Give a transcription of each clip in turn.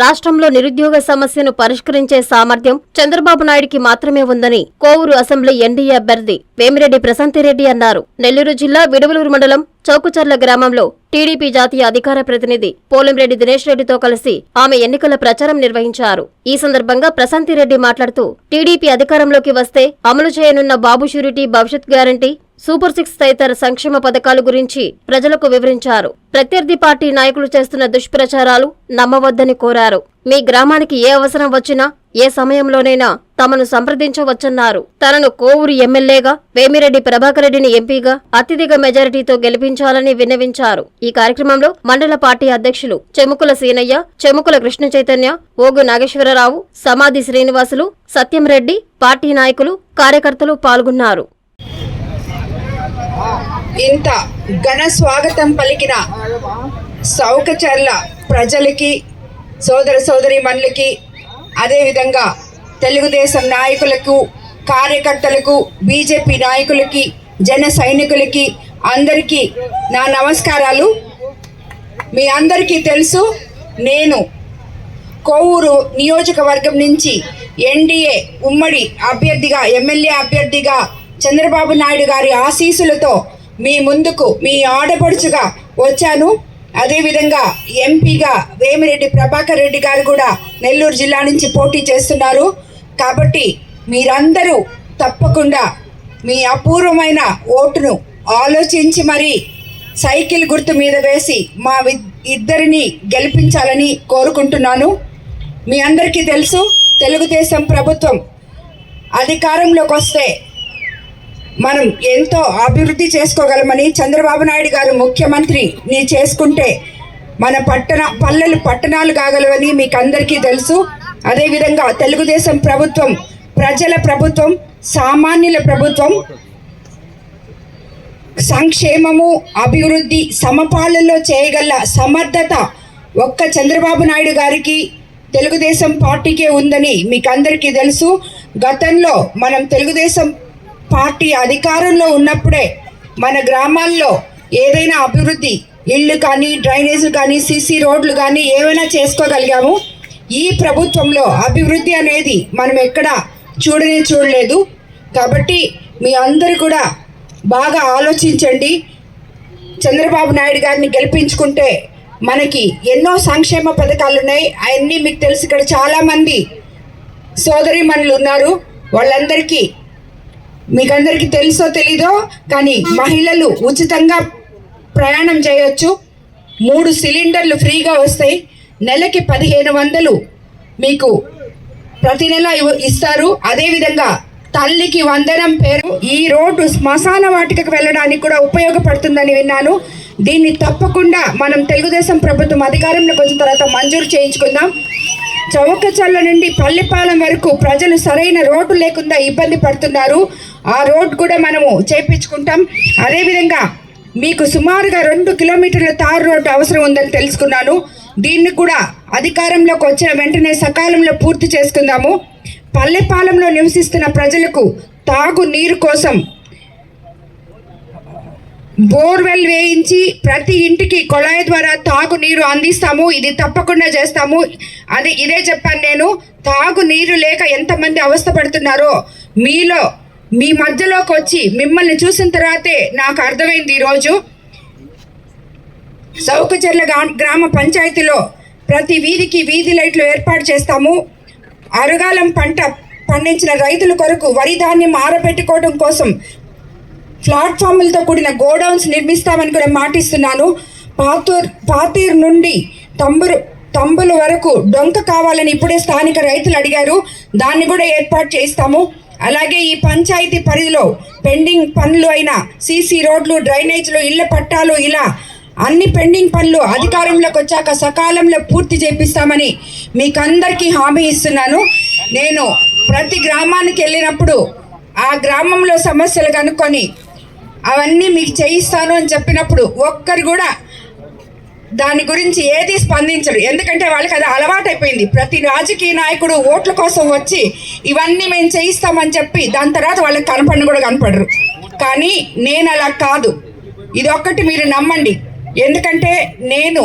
రాష్ట్రంలో నిరుద్యోగ సమస్యను పరిష్కరించే సామర్థ్యం చంద్రబాబు నాయుడికి మాత్రమే ఉందని కోవూరు అసెంబ్లీ ఎన్డీఏ అభ్యర్థి వేమిరెడ్డి ప్రశాంతిరెడ్డి అన్నారు. నెల్లూరు జిల్లా విడవలూరు మండలం చౌకుచర్ల గ్రామంలో టీడీపీ జాతీయ అధికార ప్రతినిధి పోలంరెడ్డి దినేష్ రెడ్డితో కలిసి ఆమె ఎన్నికల ప్రచారం నిర్వహించారు. ఈ సందర్భంగా ప్రశాంతిరెడ్డి మాట్లాడుతూ టీడీపీ అధికారంలోకి వస్తే అమలు చేయనున్న బాబు షూరిటీ భవిష్యత్ గ్యారంటీ సూపర్ సిక్స్ తదితర సంక్షేమ పథకాల గురించి ప్రజలకు వివరించారు. ప్రత్యర్థి పార్టీ నాయకులు చేస్తున్న దుష్ప్రచారాలు నమ్మవద్దని కోరారు. మీ గ్రామానికి ఏ అవసరం వచ్చినా ఏ సమయంలోనైనా తమను సంప్రదించవచ్చన్నారు. తనను కోవూరు ఎమ్మెల్యేగా వేమిరెడ్డి ప్రభాకర్ రెడ్డిని ఎంపీగా అత్యధిక మెజారిటీతో గెలిపించాలని విన్నవించారు. ఈ కార్యక్రమంలో మండల పార్టీ అధ్యక్షులు చెముకుల సీనయ్య చెముకుల కృష్ణ చైతన్య ఓగు నాగేశ్వరరావు సమాధి శ్రీనివాసులు సత్యం రెడ్డి పార్టీ నాయకులు కార్యకర్తలు పాల్గొన్నారు. ఇంత ఘన స్వాగతం పలికిన సౌకచర్ల ప్రజలకి సోదర సోదరి మనులకి అదేవిధంగా తెలుగుదేశం నాయకులకు కార్యకర్తలకు బీజేపీ నాయకులకి జన సైనికులకి అందరికీ నా నమస్కారాలు. మీ అందరికీ తెలుసు నేను కోవూరు నియోజకవర్గం నుంచి ఎన్డీఏ ఉమ్మడి అభ్యర్థిగా ఎమ్మెల్యే అభ్యర్థిగా చంద్రబాబు నాయుడు గారి ఆశీస్సులతో మీ ముందుకు మీ ఆడపడుచుగా వచ్చాను. అదేవిధంగా ఎంపీగా వేమిరెడ్డి ప్రభాకర్ రెడ్డి గారు కూడా నెల్లూరు జిల్లా నుంచి పోటీ చేస్తున్నారు. కాబట్టి మీరందరూ తప్పకుండా మీ అపూర్వమైన ఓటును ఆలోచించి మరి సైకిల్ గుర్తు మీద వేసి మా వి- ఇద్దరిని గెలిపించాలని కోరుకుంటున్నాను. మీ అందరికీ తెలుసు తెలుగుదేశం ప్రభుత్వం అధికారంలోకి వస్తే మనం ఎంతో అభివృద్ధి చేసుకోగలమని చంద్రబాబు నాయుడు గారు ముఖ్యమంత్రిని చేసుకుంటే మన పట్టణ పల్లెలు పట్టణాలు కాగలవని మీకు అందరికీ తెలుసు. అదేవిధంగా తెలుగుదేశం ప్రభుత్వం ప్రజల ప్రభుత్వం సామాన్యుల ప్రభుత్వం సంక్షేమము అభివృద్ధి సమపాలనలో చేయగల సమర్థత ఒక్క చంద్రబాబు నాయుడు గారికి తెలుగుదేశం పార్టీకే ఉందని మీకు అందరికీ తెలుసు. గతంలో మనం తెలుగుదేశం పార్టీ అధికారంలో ఉన్నప్పుడే మన గ్రామాల్లో ఏదైనా అభివృద్ధి ఇళ్ళు కానీ డ్రైనేజీలు కానీ సీసీ రోడ్లు కానీ ఏమైనా చేసుకోగలిగాము ఈ ప్రభుత్వంలో అభివృద్ధి అనేది మనం ఎక్కడ చూడనే చూడలేదు. కాబట్టి మీ అందరూ కూడా బాగా ఆలోచించండి. చంద్రబాబు నాయుడు గారిని గెలిపించుకుంటే మనకి ఎన్నో సంక్షేమ పథకాలు ఉన్నాయి. అవన్నీ మీకు తెలుసు. ఇక్కడ చాలామంది సోదరిమణులు ఉన్నారు. వాళ్ళందరికీ మీకు అందరికీ తెలుసో తెలీదో కానీ మహిళలు ఉచితంగా ప్రయాణం చేయొచ్చు. మూడు సిలిండర్లు ఫ్రీగా వస్తాయి నెలకి పదిహేను వందలు మీకు ప్రతి నెల ఇవ్- ఇస్తారు. అదేవిధంగా తల్లికి వందనం పేరు ఈ రోడ్డు శ్మశాన వాటికకు వెళ్ళడానికి కూడా ఉపయోగపడుతుందని విన్నాను. దీన్ని తప్పకుండా మనం తెలుగుదేశం ప్రభుత్వం అధికారంలోకి వచ్చిన తర్వాత మంజూరు చేయించుకుందాం. చౌకచల్ల నుండి పల్లెపాలెం వరకు ప్రజలు సరైన రోడ్డు లేకుండా ఇబ్బంది పడుతున్నారు. ఆ రోడ్ కూడా మనము చేపించుకుంటాం. అదేవిధంగా మీకు సుమారుగా రెండు కిలోమీటర్ల తారు రోడ్డు అవసరం ఉందని తెలుసుకున్నాను. దీన్ని కూడా అధికారంలోకి వచ్చిన వెంటనే సకాలంలో పూర్తి చేసుకుందాము. పల్లెపాలెంలో నివసిస్తున్న ప్రజలకు తాగు నీరు కోసం బోర్వెల్ వేయించి ప్రతి ఇంటికి కొళాయి ద్వారా తాగునీరు అందిస్తాము. ఇది తప్పకుండా చేస్తాము. అది ఇదే చెప్పాను నేను. తాగునీరు లేక ఎంతమంది అవస్థపడుతున్నారో మీలో మీ మధ్యలోకి వచ్చి మిమ్మల్ని చూసిన తర్వాతే నాకు అర్థమైంది ఈరోజు. సౌకచర్ల గ్రామ పంచాయతీలో ప్రతి వీధికి వీధి లైట్లు ఏర్పాటు చేస్తాము. అరగాలం పంట పండించిన రైతుల కొరకు వరి ధాన్యం ఆరబెట్టుకోవడం కోసం ప్లాట్ఫామ్లతో కూడిన గోడౌన్స్ నిర్మిస్తామని కూడా మాటిస్తున్నాను. పాతూర్ పాతీర్ నుండి తంబురు తంబుల వరకు డొంక కావాలని ఇప్పుడే స్థానిక రైతులు అడిగారు. దాన్ని కూడా ఏర్పాటు చేస్తాము అలాగే ఈ పంచాయతీ పరిధిలో పెండింగ్ పనులు అయిన సీసీ రోడ్లు డ్రైనేజ్లు ఇళ్ళ పట్టాలు ఇలా అన్ని పెండింగ్ పనులు అధికారంలోకి వచ్చాక సకాలంలో పూర్తి చేపిస్తామని మీకందరికీ హామీ ఇస్తున్నాను. నేను ప్రతి గ్రామానికి వెళ్ళినప్పుడు ఆ గ్రామంలో సమస్యలు కనుక్కొని అవన్నీ మీకు చేయిస్తాను అని చెప్పినప్పుడు ఒక్కరు కూడా దాని గురించి ఏది స్పందించడు ఎందుకంటే వాళ్ళకి అది అలవాటైపోయింది. ప్రతి రాజకీయ నాయకుడు ఓట్ల కోసం వచ్చి ఇవన్నీ మేము చేయిస్తామని చెప్పి దాని తర్వాత వాళ్ళకి కనపడిన కూడా కనపడరు. కానీ నేను అలా కాదు. ఇది ఒక్కటి మీరు నమ్మండి. ఎందుకంటే నేను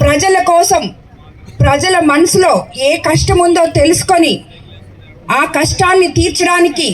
ప్రజల కోసం ప్రజల మనసులో ఏ కష్టం ఉందో తెలుసుకొని ఆ కష్టాన్ని తీర్చడానికి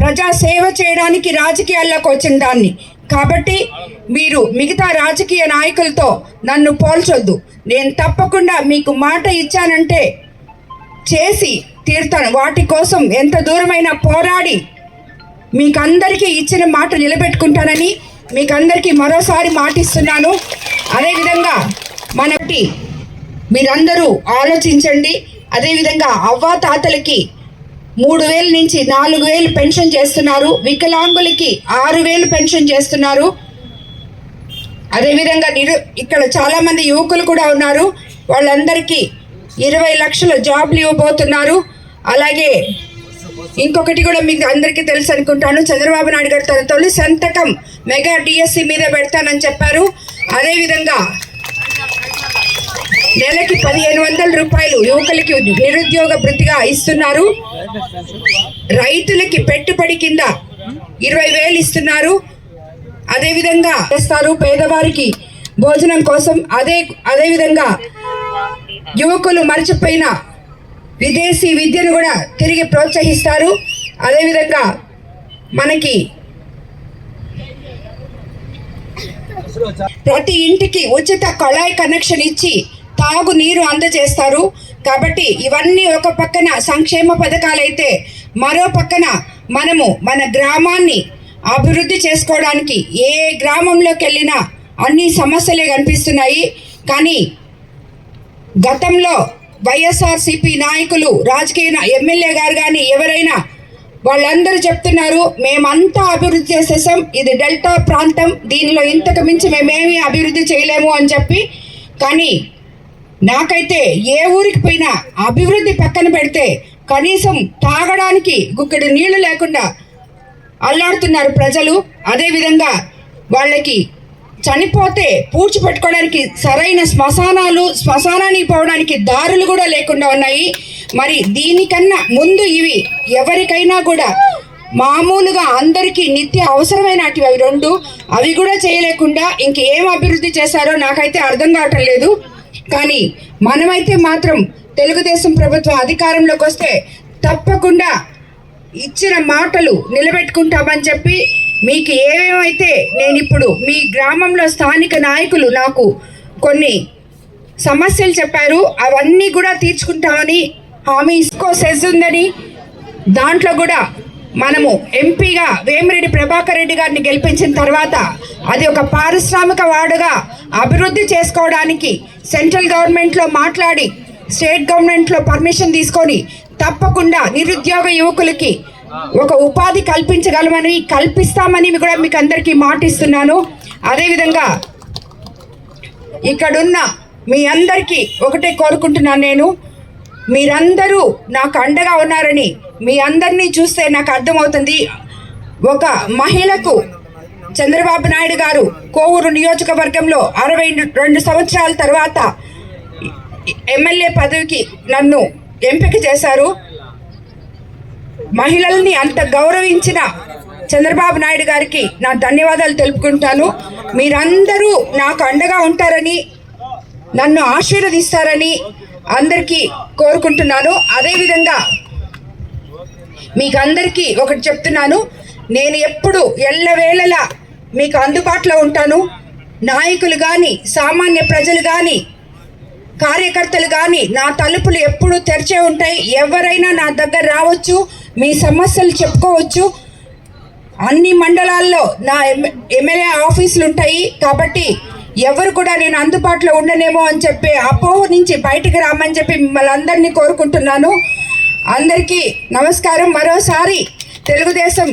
ప్రజా సేవ చేయడానికి రాజకీయాల్లోకి వచ్చిన దాన్ని. కాబట్టి మీరు మిగతా రాజకీయ నాయకులతో నన్ను పోల్చొద్దు. నేను తప్పకుండా మీకు మాట ఇచ్చానంటే చేసి తీరుతాను. వాటి కోసం ఎంత దూరమైనా పోరాడి మీకందరికీ ఇచ్చిన మాట నిలబెట్టుకుంటానని మీకందరికీ మరోసారి మాటిస్తున్నాను. అదేవిధంగా మనటి మీరందరూ ఆలోచించండి. అదేవిధంగా అవ్వా తాతలకి మూడు వేల నుంచి నాలుగు వేలు పెన్షన్ చేస్తున్నారు. వికలాంగులకి ఆరు వేలు పెన్షన్ చేస్తున్నారు. అదేవిధంగా నిరు ఇక్కడ చాలా మంది యువకులు కూడా ఉన్నారు. వాళ్ళందరికీ ఇరవై లక్షల జాబ్లు ఇవ్వబోతున్నారు. అలాగే ఇంకొకటి కూడా మీకు అందరికీ తెలుసు అనుకుంటాను. చంద్రబాబు నాయుడు గారు తన తొలి సంతకం మెగా డిఎస్సి మీద పెడతానని చెప్పారు. అదేవిధంగా నెలకి పదిహేను వందల రూపాయలు యువకులకి నిరుద్యోగ భృతిగా ఇస్తున్నారు. రైతులకి పెట్టుబడి కింద ఇరవై వేలు ఇస్తున్నారు. అదేవిధంగా చేస్తారు పేదవారికి భోజనం కోసం. అదే అదేవిధంగా యువకులు మర్చిపోయిన విదేశీ విద్యను కూడా తిరిగి ప్రోత్సహిస్తారు. అదేవిధంగా మనకి ప్రతి ఇంటికి ఉచిత కొళాయి కనెక్షన్ ఇచ్చి తాగునీరు అందజేస్తారు. కాబట్టి ఇవన్నీ ఒక పక్కన సంక్షేమ పథకాలైతే మరో పక్కన మనము మన గ్రామాన్ని అభివృద్ధి చేసుకోవడానికి ఏ గ్రామంలోకి వెళ్ళినా అన్ని సమస్యలే కనిపిస్తున్నాయి. కానీ గతంలో వైఎస్ఆర్సిపి నాయకులు రాజకీయ ఎమ్మెల్యే గారు కానీ ఎవరైనా వాళ్ళందరూ చెప్తున్నారు మేమంతా అభివృద్ధి చేసేసాం. ఇది డెల్టా ప్రాంతం. దీనిలో ఇంతకు మించి మేమేమి అభివృద్ధి చేయలేము అని చెప్పి. కానీ నాకైతే ఏ ఊరికి పోయినా అభివృద్ధి పక్కన పెడితే కనీసం తాగడానికి గుక్కడి నీళ్ళు లేకుండా అల్లాడుతున్నారు ప్రజలు. అదేవిధంగా వాళ్ళకి చనిపోతే పూడ్చి పెట్టుకోవడానికి సరైన శ్మశానాలు శ్మశానానికి పోవడానికి దారులు కూడా లేకుండా ఉన్నాయి. మరి దీనికన్నా ముందు ఇవి ఎవరికైనా కూడా మామూలుగా అందరికీ నిత్య అవసరమైనటివి అవి రెండు అవి కూడా చేయలేకుండా ఇంకేం అభివృద్ధి చేశారో నాకైతే అర్థం కావటం లేదు. కానీ మనమైతే మాత్రం తెలుగుదేశం ప్రభుత్వం అధికారంలోకి వస్తే తప్పకుండా ఇచ్చిన మాటలు నిలబెట్టుకుంటామని చెప్పి మీకు ఏమేమైతే నేను ఇప్పుడు మీ గ్రామంలో స్థానిక నాయకులు నాకు కొన్ని సమస్యలు చెప్పారు అవన్నీ కూడా తీర్చుకుంటామని హామీ ఇస్కో సెజ్ ఉందని దాంట్లో కూడా మనము ఎంపీగా వేమిరెడ్డి ప్రభాకర్ రెడ్డి గారిని గెలిపించిన తర్వాత అది ఒక పారిశ్రామిక వాడుగా అభివృద్ధి చేసుకోవడానికి సెంట్రల్ గవర్నమెంట్లో మాట్లాడి స్టేట్ గవర్నమెంట్లో పర్మిషన్ తీసుకొని తప్పకుండా నిరుద్యోగ యువకులకి ఒక ఉపాధి కల్పించగలమని కల్పిస్తామని కూడా మీకు అందరికీ మాటిస్తున్నాను. అదేవిధంగా ఇక్కడున్న మీ అందరికీ ఒకటే కోరుకుంటున్నాను నేను. మీరందరూ నాకు అండగా ఉన్నారని మీ అందరినీ చూస్తే నాకు అర్థమవుతుంది. ఒక మహిళకు చంద్రబాబు నాయుడు గారు కోవూరు నియోజకవర్గంలో అరవై రెండు సంవత్సరాల తర్వాత ఎమ్మెల్యే పదవికి నన్ను ఎంపిక చేశారు. మహిళల్ని అంత గౌరవించిన చంద్రబాబు నాయుడు గారికి నా ధన్యవాదాలు తెలుపుకుంటాను. మీరందరూ నాకు అండగా ఉంటారని నన్ను ఆశీర్వదిస్తారని అందరికీ కోరుకుంటున్నాను. అదేవిధంగా మీకు అందరికీ ఒకటి చెప్తున్నాను. నేను ఎప్పుడు ఎల్లవేళలా మీకు అందుబాటులో ఉంటాను. నాయకులు కానీ సామాన్య ప్రజలు కానీ కార్యకర్తలు కానీ నా తలుపులు ఎప్పుడూ తెరిచే ఉంటాయి. ఎవరైనా నా దగ్గర రావచ్చు మీ సమస్యలు చెప్పుకోవచ్చు. అన్ని మండలాల్లో నా ఎమ్- ఎమ్మెల్యే ఆఫీసులు ఉంటాయి. కాబట్టి ఎవరు కూడా నేను అందుబాటులో ఉండనేమో అని చెప్పి అపోహ నుంచి బయటికి రామని చెప్పి మిమ్మల్ని అందరినీ కోరుకుంటున్నాను. అందరికీ నమస్కారం. మరోసారి తెలుగుదేశం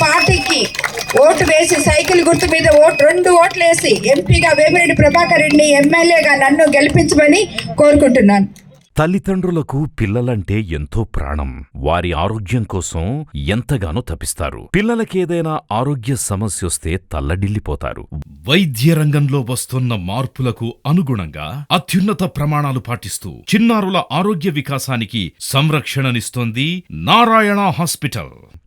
పార్టీకి ఓటు వేసి సైకిల్ గుర్తు మీద ఓటు రెండు ఓట్లు వేసి ఎంపీగా వేమిరెడ్డి ప్రభాకర్ రెడ్డిని ఎమ్మెల్యేగా నన్ను గెలిపించమని కోరుకుంటున్నాను. తల్లిదండ్రులకు పిల్లలంటే ఎంతో ప్రాణం. వారి ఆరోగ్యం కోసం ఎంతగానో తపిస్తారు. పిల్లలకేదైనా ఆరోగ్య సమస్యొస్తే తల్లడిల్లిపోతారు. వైద్య రంగంలో వస్తున్న మార్పులకు అనుగుణంగా అత్యున్నత ప్రమాణాలు పాటిస్తూ చిన్నారుల ఆరోగ్య వికాసానికి సంరక్షణనిస్తోంది నారాయణ హాస్పిటల్.